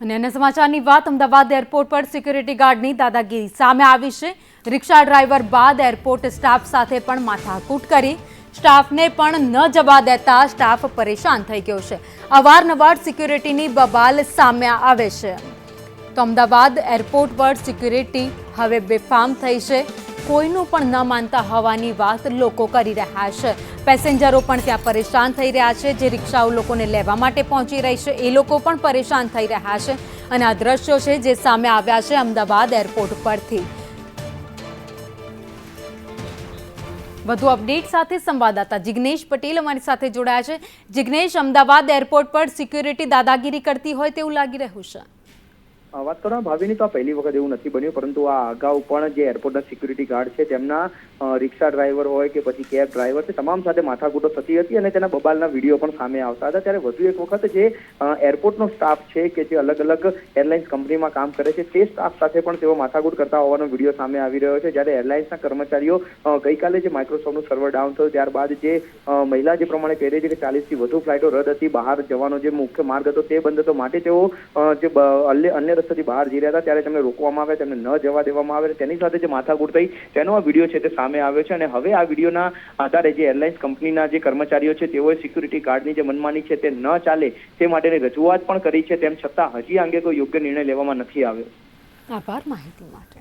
અને અન્ય સમાચારની વાત, અમદાવાદ એરપોર્ટ પર સિક્યુરિટી ગાર્ડની દાદાગીરી સામે આવી છે. રિક્ષા ડ્રાઈવર બાદ એરપોર્ટ સ્ટાફ સાથે પણ માથાકૂટ કરી. સ્ટાફને પણ ન જવા દેતા સ્ટાફ પરેશાન થઈ ગયો છે. અવારનવાર સિક્યુરિટીની બબાલ સામે આવે છે. તો અમદાવાદ એરપોર્ટ પર સિક્યુરિટી હવે બેફામ થઈ છે. કોઈનું પણ ન માનતા હોવાની વાત લોકો કરી રહ્યા છે. પેસેન્જરો પણ ત્યાં પરેશાન થઈ રહ્યા છે. જે રિક્ષાઓ લોકોને લેવા માટે પહોંચી રહી છે, એ લોકો પણ પરેશાન થઈ રહ્યા છે. અને આ દ્રશ્યો છે જે સામે આવ્યા છે અમદાવાદ એરપોર્ટ પરથી. વધુ અપડેટ સાથે સંવાદદાતા જિગ્નેશ પટેલ અમારી સાથે જોડાયા છે. જિગ્નેશ, અમદાવાદ એરપોર્ટ પર સિક્યુરિટી દાદાગીરી કરતી હોય તેવું લાગી રહ્યું છે. વાત કરો ભાવીની તો આ પહેલી વખત એવું નથી બન્યું, પરંતુ આ અગાઉ પણ જે એરપોર્ટના સિક્યુરિટી ગાર્ડ છે, તેમના રિક્ષા ડ્રાઈવર હોય કે પછી કેબ ડ્રાઈવર છે, તમામ સાથે માથાકૂટો થતી હતી અને તેના બબાલના વીડિયો પણ સામે આવતા હતા. ત્યારે વધુ એક વખત જે એરપોર્ટનો સ્ટાફ છે કે જે અલગ અલગ એરલાઇન્સ કંપનીમાં કામ કરે છે, તે સ્ટાફ સાથે પણ તેઓ માથાકૂટ કરતા હોવાનો વીડિયો સામે આવી રહ્યો છે. જ્યારે એરલાઇન્સના કર્મચારીઓ ગઈકાલે જે માઇક્રોસોફ્ટનું સર્વર ડાઉન થયું, ત્યારબાદ જે મહિલા જે પ્રમાણે કહી છે કે ચાલીસથી વધુ ફ્લાઇટો રદ હતી, બહાર જવાનો જે મુખ્ય માર્ગ હતો તે બંધ હતો. માટે તેઓ જે અન્ય રસ્તેથી બહાર જઈ રહ્યા હતા, ત્યારે તેમને રોકવામાં આવે તેમને ન જવા દેવામાં આવે તેની સાથે જે માથાકૂટ થઈ, તેનો આ વીડિયો છે તે સામે આવ્યો છે. અને હવે આ વિડીયોના આધારે જે એરલાઇન્સ કંપનીના જે કર્મચારીઓ છે, તેઓએ સિક્યુરિટી ગાર્ડની જે મનમાની છે તે ન ચાલે, તે માટેની રજૂઆત પણ કરી છે. તેમ છતાં હજી અંગે કોઈ યોગ્ય નિર્ણય લેવામાં નથી આવ્યો. આભાર માહિતી માટે.